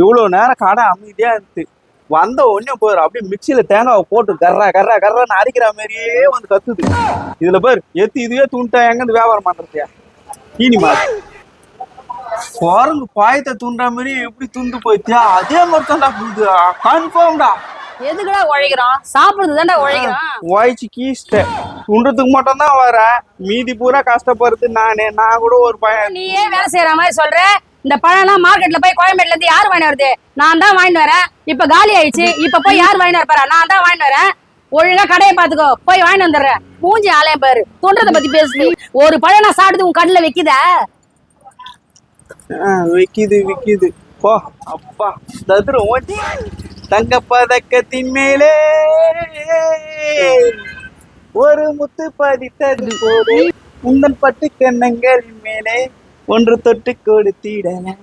இவ்வளோ நேரம் கடை அமைதியா இருந்து வந்த உடனே போயிரு அப்படியே மிக்சியில தேங்காவை போட்டு கர்ரா கர்ரா கர்றான்னு அடிக்கிற மாதிரியே வந்து கத்துது. இதுல பேர் எத்து இதுவே தூண்டா எங்க இருந்து வியாபாரம் பண்றதுயா ஈனி மாதிரி குரங்கு பாயத்தை தூண்டுற மாதிரி எப்படி துண்டு போயிட்டியா அதே மாதிரி தான்டா புரியுது. கன்ஃபார்ம்டா எதுக்குடா உழைக்கிறோம் சாப்பிடுறது தான்டா உழைக்கிறோம் வாய்ச்சி கீஸ்ட துண்டுறதுக்கு மட்டும் தான் வரேன் மீதி பூரா கஷ்டப்படுறது நானே. நான் கூட ஒரு பையன். நீயே வேலை செய்யற மாதிரி சொல்ற. இந்த பழம்லாம் மார்க்கெட்ல போய் கோயம்பேட்ல இருந்து யார் வாங்கி வருது? நான் தான் வாங்கிட்டு வரேன். இப்ப காலி ஆயிடுச்சு. இப்ப போய் யார் வாங்கி வரப்பா நான் தான் வாங்கி வரேன். ஒழுங்கா கடையை பாத்துக்கோ போய் வாங்கி வந்துடுறேன். மூஞ்சி ஆலயம் பாரு. தொன்றதை பத்தி பேசு. ஒரு பழம் நான் சாப்பிடுது உன் கண்ணுல வைக்குதா? ஆ, விக்குது போ அப்பா. தத்ரு ஓட்டி. தங்க பதக்கத்தின் மேலே. ஒரு முத்து பதித்தது போது முந்தன் பட்டு கண்ணங்களின் மேலே. ஒன்று தொட்டு கொடுத்திடலாமோ?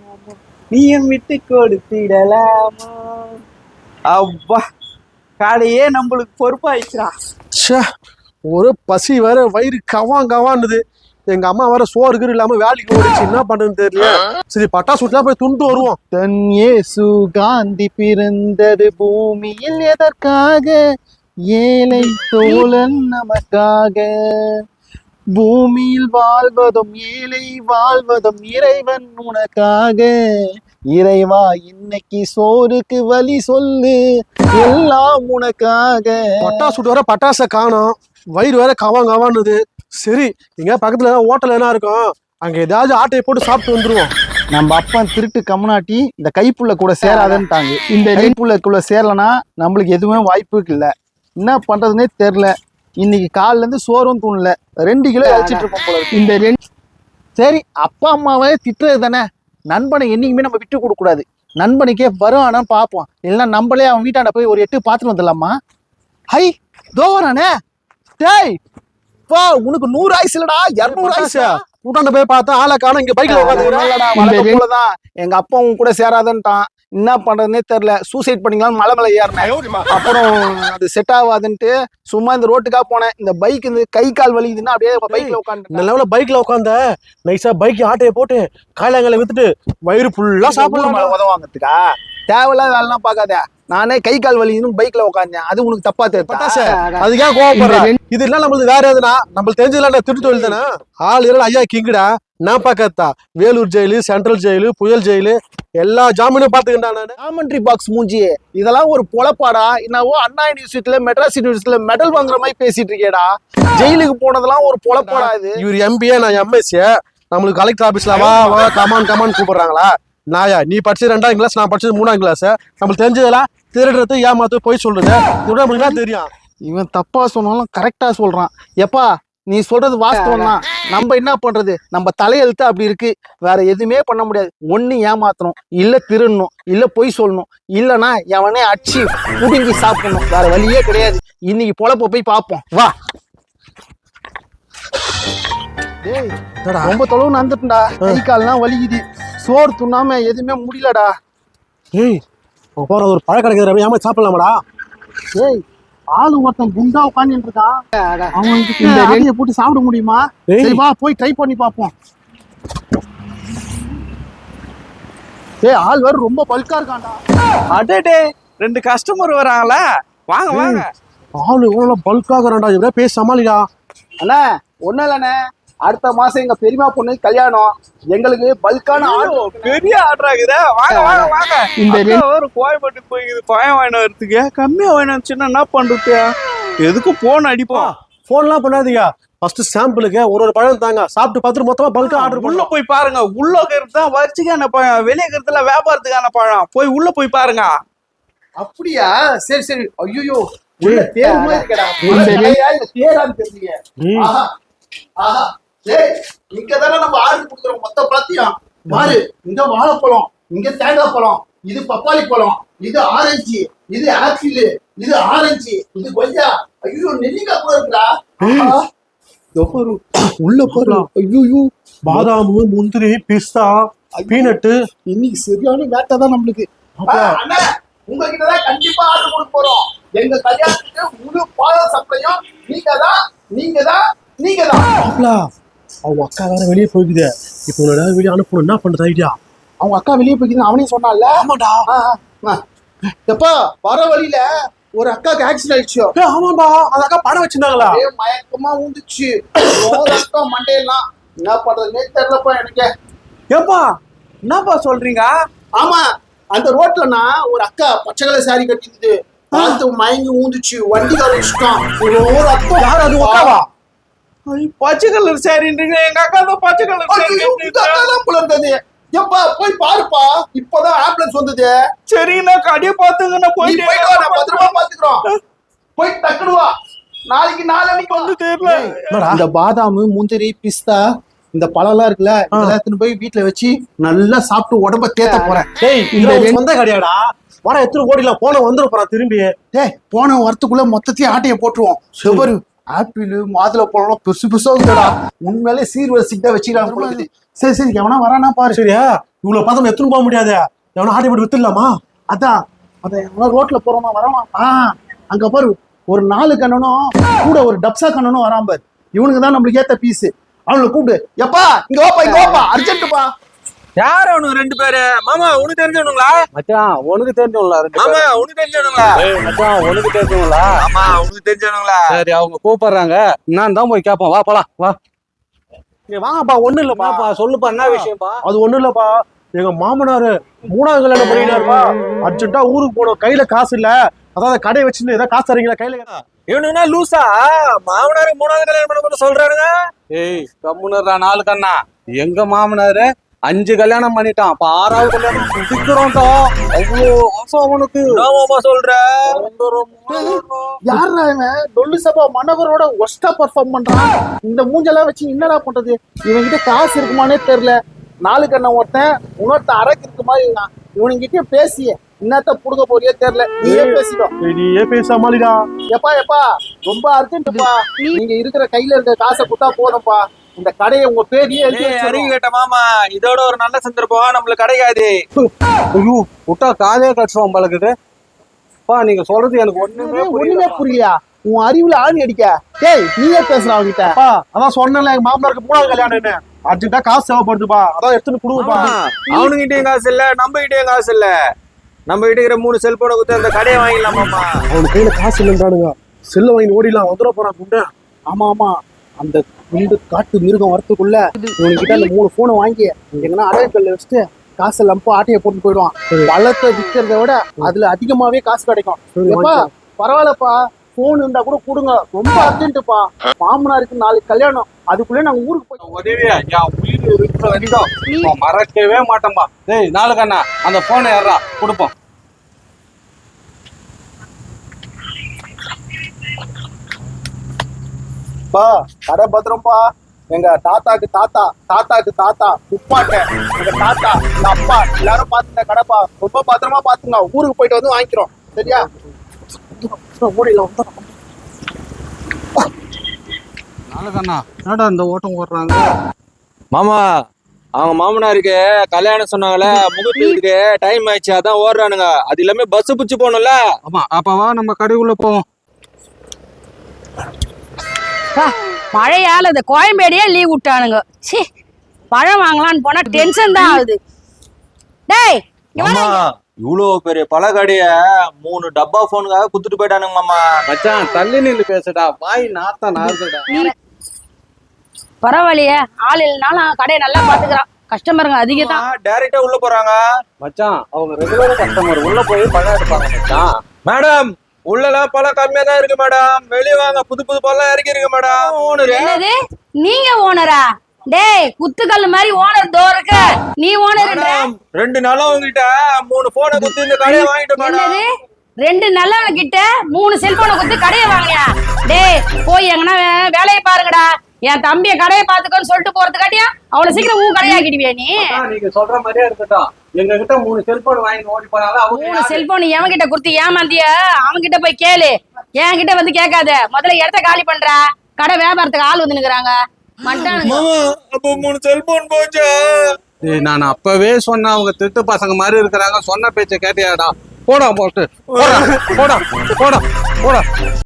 நீயும் விட்டு கொடுத்திடலாமோ? அப்பா காலையே நம்மளுக்கு பொறுப்பாயிடுச்சுடா. ச்சே ஒரு பசி வேற வயிறு கவான் கவான்னுது. எங்க அம்மா வேற சோறு கீறு இல்லாம வேலைக்கு ஓடிச்சு. என்ன பண்றதுன்னு தெரியல. சரி பட்டாசு விட்டுலாம் போய் துண்டு வருவோம். தன் இயேசு காந்தி பிறந்தது பூமியில் எதற்காக? ஏழை தோழன் நமக்காக. பூமியில் வாழ்வதும் ஏழை வாழ்வதும் இறைவன் உனக்காக. இறைவா இன்னைக்கு சோறுக்கு வழி சொல்லு. எல்லாம் உனக்காக. பட்டாசு விட்டு வர பட்டாசை காணோம். வயிறு வேற கவான் கவான்னுது சரி எங்க பக்கத்துல ஏதாவது ஹோட்டல் என்ன இருக்கும் அங்க ஏதாவது ஆட்டையை போட்டு சாப்பிட்டு வந்துருவோம். நம்ம அப்பன் திருட்டு கம்னாட்டி இந்த கைப்புள்ள கூட சேராதுன்ட்டாங்க. இந்த கைப்புள்ளக்குள்ள சேரலனா நம்மளுக்கு எதுவுமே வாய்ப்பு இல்லை. என்ன பண்றதுனே தெரில. இன்னைக்கு காலைல இருந்து சோறும் தூணல. ரெண்டு கிலோ அழைச்சிட்டு இருப்போம் போல இருக்கு. இந்த ரெண்டு சரி அப்பா அம்மாவே திட்டுறது தானே? நண்பனை என்னைக்குமே நம்ம விட்டு கொடுக்க கூடாது. நண்பனுக்கே வருவானான்னு பார்ப்போம் இல்லைன்னா நம்மளே அவன் வீட்டாண்ட போய் ஒரு எட்டு பார்த்துட்டு வந்துடலாமா? ஹை தோ வரானே. டேய் பா உனக்கு நூறு ஆயுசு இல்லடா. இரநூறு ஆயுசு? கூட்டாண்ட போய் பார்த்தா ஆளை காணோம். இங்க பைக்ல உட்காந்து எங்க அப்பா உன் கூட சேராதன்ட்டான். என்ன பண்றதுனே தெரியல. சூசைட் பண்ணிக்கலாம்னு மலை மேல ஏறினேன். அப்புறம் அது செட் ஆகாதுன்ட்டு சும்மா இந்த ரோட்டுக்காக போனேன். இந்த பைக் இந்த கை கால் வலிக்குதுன்னா அப்படியே பைக்ல இந்த உட்காந்து லெவலில் பைக்ல உட்காந்த நைஸா பைக் ஆட்டையை போட்டு காயலாங்கலை வித்துட்டு வயிறு ஃபுல்லா சாப்பிடலாம்? உதவாங்கிறதுக்கா தேவையில்லாத வேலைலாம் பார்க்காத. நானே கை கால் வலிக்குதுன்னு பைக்ல உட்காந்தேன் அது உனக்கு தப்பா தெரியும் அதுக்கு ஏன் கோவப்படுற? இது என்ன நம்மளுக்கு வேற எதுனா? நம்மளுக்கு தெரிஞ்சதுல திருட்டு தொழில் தானே? ஆள் இரல் ஐயா கிங்குடா. நான் பார்க்கத்தா வேலூர் ஜெயிலு சென்ட்ரல் ஜெயிலு புயல் ஜெயிலு எல்லா ஜாமீனும் பாத்துக்கிட்டா நானு. காமெண்ட்ரி பாக்ஸ் மூஞ்சி. இதெல்லாம் ஒரு பொழப்பாடா என்னவோ அண்ணா யூனிவர்சிட்டியில மெட்ராஸ் யூனிவர்சிட்டியில மெடல் வாங்குற மாதிரி பேசிட்டு இருக்கேடா. ஜெயிலுக்கு போனதெல்லாம் ஒரு பொழப்பாடா இது. இவர் எம்பிஏ நான் எம்எஸ்சி நம்மளுக்கு கலெக்டர் ஆபீஸ்ல வா வா கமான் கமான் கூப்பிடுறாங்களா? நாயா நீ படிச்சது ரெண்டாம் கிளாஸ் நான் படிச்சது மூணாம் கிளாஸ் நம்மளுக்கு தெரிஞ்சதெல்லாம் திருடுறது ஏமாத்து போய் சொல்றது. இது நம்மளுக்கு என்ன தெரியும். இவன் தப்பா சொன்னாலும் கரெக்டா சொல்றான். எப்பா நீ சொல்றது வாஸ்தவம் தான். நம்ம என்ன பண்றது? நம்ம தலையெழுத்து அப்படி இருக்கு. வேற எதுவுமே பண்ண முடியாது. ஒண்ணு ஏமாத்தணும். இல்ல திருடணும். இல்ல பொய் சொல்லணும். இல்லனா எவனே அடிச்சு புடுங்கி சாப்பிடணும். வேற வழியே கிடையாது. இன்னைக்கு பொழப்ப போய் பார்ப்போம். வா? ரொம்ப தொலைவு நடந்துட்டா கை கால்லாம் வலிக்குது. சோறு துண்ணாம எதுவுமே முடியலடா. ஏய் போற ஒரு பழ கிடைக்கிற ஏமா சாப்பிடலாமாடா? ஏய் ஆளு ஒருத்தன் குண்டா உட்காந்துட்டு இருக்கான் இந்த ரெடியை போட்டு சாப்பிட முடியுமா. சரி வா போய் ட்ரை பண்ணி பார்ப்போம். ஏய் ஆள் வேற ரொம்ப பல்கா இருக்கான்டா. அடடே ரெண்டு கஸ்டமர் வராங்களா. வாங்க வாங்க. ஆளு இவ்வளவு பல்காகிறான்டா எப்படியா பேசி சமாளிடா அண்ணா ஒண்ணும் இல்லண்ணே. அடுத்த மாசம் எங்க பெரியமா பொண்ணு கல்யாணம். எங்களுக்கு பல்கான ஆள் ஐயோ, பெரிய ஆர்டர் ஆகுதா. வாங்க வாங்க வாங்க. இந்த ஒரு கோயம்பேட்டு போய் பயம் வாங்கிட்டு வரதுக்கு. கம்மியா வாங்கிட்டு வந்துச்சுன்னா என்ன பண்றது எதுக்கு போன் அடிப்போம்? போன்லாம் பண்ணாதீங்க. ஃபர்ஸ்ட் சாம்பிளுக்கு ஒரு ஒரு பழம் தாங்க. சாப்பிட்டு பார்த்துட்டு மொத்தமா பல்கா ஆர்டர் உள்ள போய் பாருங்க. உள்ள இருக்கிறது தான் வரிச்சுக்கான பழம். வெளியே இருக்கிறதுல வியாபாரத்துக்கான பழம். போய் உள்ள போய் பாருங்க. அப்படியா? சரி சரி. ஐயோ. தேர் மாதிரி இருக்கடா. தேரான்னு ம். ஆஹா. ஆஹா. டேய் இங்க தானே நம்ம ஆர்டர் கொடுக்குறோம். மொத்த பழத்தையும். பாரு இங்க வாழைப்பழம் இங்க தேங்காய் பழம் இது பப்பாளி பழம் இது ஆரஞ்சு இது ஆப்பிள் இது ஆரஞ்சு இது கொய்யா. ஐயோ நெல்லிக்காய் கூட இருக்குடா. உள்ள பாரு. ஐயோ பாதாம் முந்திரி பிஸ்தா பீனட்டு. இன்னைக்கு சரியான வேட்டை தான் நம்மளுக்கு. அண்ணா உங்ககிட்ட தான் கண்டிப்பா ஆர்டர் கொடுக்க போறோம். எங்க கல்யாணத்துக்கு முழு பாத சப்ளையும் நீங்க தான் நீங்க தான் நீங்க தான் அவங்க அக்கா வேற வெளியே போய்க்குது. இப்போ உன்னோட வெளியே அனுப்பணும் என்ன பண்றது ஐடியா? அவங்க அக்கா வெளியே போய்க்குது அவனே சொன்னான்ல? ஆமாடா. எப்பா வர வழியில ஒரு அக்காக்கு ஆக்சிடென்ட் ஆயிடுச்சு. ஆமாடா அந்த அக்கா பணம் வச்சிருந்தாங்களா? மயக்கமா ஊந்துச்சு ஐயோ, ரத்தம் மண்டையெல்லாம். என்ன பண்றதுன்னே தெரியலப்பா எனக்கு. ஏப்பா என்னப்பா சொல்றீங்க? ஆமா அந்த ரோட்லனா ஒரு அக்கா பச்சை கலர் சாரி கட்டிருந்தது பார்த்து மயங்கி ஊந்துச்சு வண்டி வச்சுட்டான் ஐயோ ரத்தம் யார் அது உக்காவா ஐ, பச்சை கலர் சாரின்றீங்க எங்க அக்கா தான் பச்சை கலர் சாரி போல இருந்தது எப்பா போய் பாருப்பா. இப்பதான் ஆம்புலன்ஸ் வந்தது. சரிங்கண்ணா கடையை பார்த்துங்க நான் நீ போயிட்டு பத்திரமா பாத்துக்கிறோம். போய் டக்குனு வா. நாளைக்கு நாளைக்கு வந்து தெரியல. இந்த பாதாம் முந்திரி பிஸ்தா இந்த பழம்லாம் இருக்குல்ல இதெல்லாம் எடுத்துன்னு போய் வீட்டுல வச்சு நல்லா சாப்பிட்டு உடம்ப தேத்த போறேன். டேய் இந்த சொந்த கடையாடா. வர எத்தனை கோடியில போன வந்துட போறான் திரும்பி. டேய் போன வரத்துக்குள்ள மொத்தத்தையும் ஆட்டைய போட்டுருவோம். சுகரு ஆப்பிள் மாதுளை பழம் பெருசு பெருசா இருக்குடா. உண்மையிலே சீர்வரிசைக்கு தான் வச்சுக்கலாம். சரி சரி எவனா வரானா பாரு. சரியா? இவ்வளவு பதம் எத்தனை போக முடியாது? எவனா ஆட்டி போட்டு வித்துடலாமா? அதான். அத எவனா ரோட்ல போறோமா வராமா ஆ அங்க பாரு ஒரு நாலு கண்ணனும் கூட ஒரு டப்சா கண்ணனும் வரான் பாரு. இவனுக்கு தான் நம்மளுக்கு ஏத்த பீஸ் அவனுக்கு கூப்பிடு. எப்பா இங்க வாப்பா இங்க வாப்பா அர்ஜென்ட்டுப்பா யார் அவனுக்கு ரெண்டு பேரு? மாமா உனக்கு தெரிஞ்சவனுங்களா? மச்சான் உனக்கு தெரிஞ்சவங்களா ரெண்டு மாமா உனக்கு தெரிஞ்சவனுங்களா? ஏய் மச்சான் உனக்கு தெரிஞ்சவங்களா? ஆமா உனக்கு தெரிஞ்சவனுங்களா? சரி அவங்க கூப்பிடுறாங்க. நான் தான் போய் கேட்போம் வா போலாம். வா. வாங்கப்பா ஒண்ணு இல்லப்பா. சொல்லுப்பா என்ன விஷயம்ப்பா? அது ஒண்ணு இல்லப்பா. எங்க மாமனாரு மூணாவது கல்யாணம் பண்ணிட்டாருப்பா அர்ஜென்ட்டா ஊருக்கு போனோம். கையில காசு இல்ல. அதாவது கடை வச்சுன்னு ஏதாவது காசு தரீங்களா? கையில இவனுனா லூசா? மாமனாரு மூணாவது கல்யாணம் பண்ண கூட சொல்றானுங்க ஏய் கம்முனர்ரா நாலு கண்ணா. எங்க மாமனாரு? அஞ்சு கல்யாணம் பண்ணிட்டான். அப்ப ஆறாவது கல்யாணம் குதிக்கிறோம்டா அவ்வளோ ஆசை அவனுக்கு. மாமா சொல்ற? யாரா இவன்? டொல்லு சபா மன்னவரோட ஒஸ்டா பெர்ஃபார்ம் பண்றான். இந்த மூஞ்செல்லாம் வச்சு என்னடா பண்றது? இவன்கிட்ட காசு இருக்குமானே தெரியல. நாலு கண்ண ஒருத்தன் இன்னொருத்த அரக்கு இருக்கு மாதிரி இருக்கான். இவனுங்கிட்ட பேசிய. என்னத்த புடுங்க போறியோ தெரியல. நீயே பேசிடும் நீயே பேச மாலிடா எப்பா எப்பா ரொம்ப அர்ஜென்ட்ப்பா நீங்க இருக்கிற கையில இருக்க காசை கொடுத்தா போதும்ப்பா இந்த கடையை உங்க பேரையே ஏய். அறிவு கேட்ட மாமா இதோட ஒரு நல்ல சந்தர்ப்பம். நம்மளுக்கு கிடைக்காது. ஐயோ விட்டா காதே கட்டுறோம் பழகுது பா நீங்க சொல்றது எனக்கு ஒண்ணுமே ஒண்ணுமே புரியல புரியலையா? உன் அறிவுல ஆணி அடிக்க. டேய் நீயே பேசுற அவகிட்ட பா அதான் சொன்னேன்ல எங்க மாமனாருக்கு மூணாவது கல்யாணம்னு. அர்ஜென்ட்டா காசு தேவைப்படுதுப்பா. அதான் எடுத்துன்னு கொடுப்பா அவனுகிட்டயும் காசு இல்ல நம்ம கிட்டயும் காசு இல்ல. நம்ம கிட்ட இருக்கிற மூணு செல்போனை கொடுத்து அந்த கடையை வாங்கிடலாமாமா அவனுக்கு கையில காசு இல்லைன்றானுங்க. செல்ல வாங்கி ஓடிலாம் வந்துட போறான் குண்டா. ஆமா ஆமா. அந்த குண்டு காட்டு மிருகம் வரத்துக்குள்ள இவனுக்கிட்ட அந்த மூணு போனை வாங்கி எங்கன்னா அடையக்கல்ல வச்சுட்டு காசை லம்பா ஆட்டையை போட்டு போயிடுவான். பழத்தை விற்கிறத விட அதுல அதிகமாவே காசு கிடைக்கும். எப்பா பரவாயில்லப்பா போன் இருந்தா கூட கொடுங்க. ரொம்ப அர்ஜென்ட்டுப்பா. மாமனாருக்கு நாளைக்கு கல்யாணம். அதுக்குள்ளே நாங்க ஊருக்கு போய் உதவியா என் உயிர் இருக்கிற வரைக்கும் மறக்கவே மாட்டேன்பா. டேய் நாலு கண்ணா அந்த போனை யாரா கொடுப்போம். பா கடை பத்திரம்ப்பா எங்க தாத்தாக்கு தாத்தா தாத்தாக்கு தாத்தா உப்பாட்ட எங்க தாத்தா எங்க அப்பா எல்லாரும் பாத்துங்க கடைப்பா. ரொம்ப பத்திரமா பாத்துங்க ஊருக்கு போயிட்டு வந்து வாங்கிக்கிறோம். சரியா? மூடியில வந்துடும் நாலு கண்ணா என்னடா இந்த ஓட்டம் ஓடுறாங்க மாமா அவங்க மாமனாருக்கு கல்யாணம் சொன்னாங்கல்ல முகூர்த்தத்துக்கு டைம் ஆயிடுச்சு அதான் ஓடுறானுங்க. அது எல்லாமே பஸ் பிடிச்சு போகணும்ல? ஆமா அப்பவா நம்ம கடைக்குள்ள போவோம். மழையால இந்த கோயம்பேடையே லீவ் விட்டானுங்க. சி பழம் வாங்கலாம்னு போனா டென்ஷன் தான் ஆகுது. டேய் இவ்வளவு பெரிய பழக்கடைய மூணு டப்பா போனுக்காக குத்துட்டு போயிட்டானுங்க மாமா. மச்சான் தள்ளி நில்லு பேசுடா. வாய் நாத்தா நாறுதுடா. பரவாயில்லையே ஆள் இல்லைனாலும் கடையை நல்லா பாத்துக்கிறான் கஸ்டமருங்க அதிகம் தான் டைரக்டா உள்ள போறாங்க. மச்சான் அவங்க ரெகுலர் கஸ்டமர் உள்ள போய் பழம் எடுப்பாங்க மச்சான். மேடம் உள்ளலாம் பழம் கம்மியா தான் இருக்கு மேடம் வெளியே வாங்க புது புது பழம் இறக்கி இருக்கு மேடம் ஓனரு என்னது? நீங்க ஓனரா டேய் குத்துக்கல் மாதிரி ஓனர் தோ இருக்க. நீ ஓனர் மேடம் ரெண்டு நாளா உங்ககிட்ட மூணு போனை குத்து இந்த கடையை வாங்கிட்டு மேடம் என்னது? ரெண்டு நல்லவன கிட்ட மூணு செல்போனை கொடுத்து கடையை வாங்கியா டேய் போய் எங்கன்னா வே- வேலையை பாருங்கடா. என் தம்பிய கடையை பாத்துக்கோன்னு சொல்லிட்டு போறதுக்காட்டியா அவ்வளவு சீக்கிரம் உன் கடையாக்கிடுவியா நீ? நீங்க சொல்ற மாதிரியே இருக்கட்டும் எங்க கிட்ட மூணு செல்போன் வாங்கி ஓடி போனாலும் அவங்க மூணு செல்போன் எவன் கிட்ட கொடுத்து ஏமாந்திய? அவன் கிட்ட போய் கேளு. என் கிட்ட வந்து கேட்காத. முதல்ல இடத்த காலி பண்றா. கடை வியாபாரத்துக்கு ஆள் வந்து நிக்கிறாங்க. அப்போ மூணு செல்போன் போச்சா? டேய், நான் அப்பவே சொன்னேன். அவங்க திட்டு பசங்க மாதிரி இருக்கிறாங்க. சொன்ன பேச்ச கேட்டியாடா? போடா போட்டு. போடா போடா போடா போடா.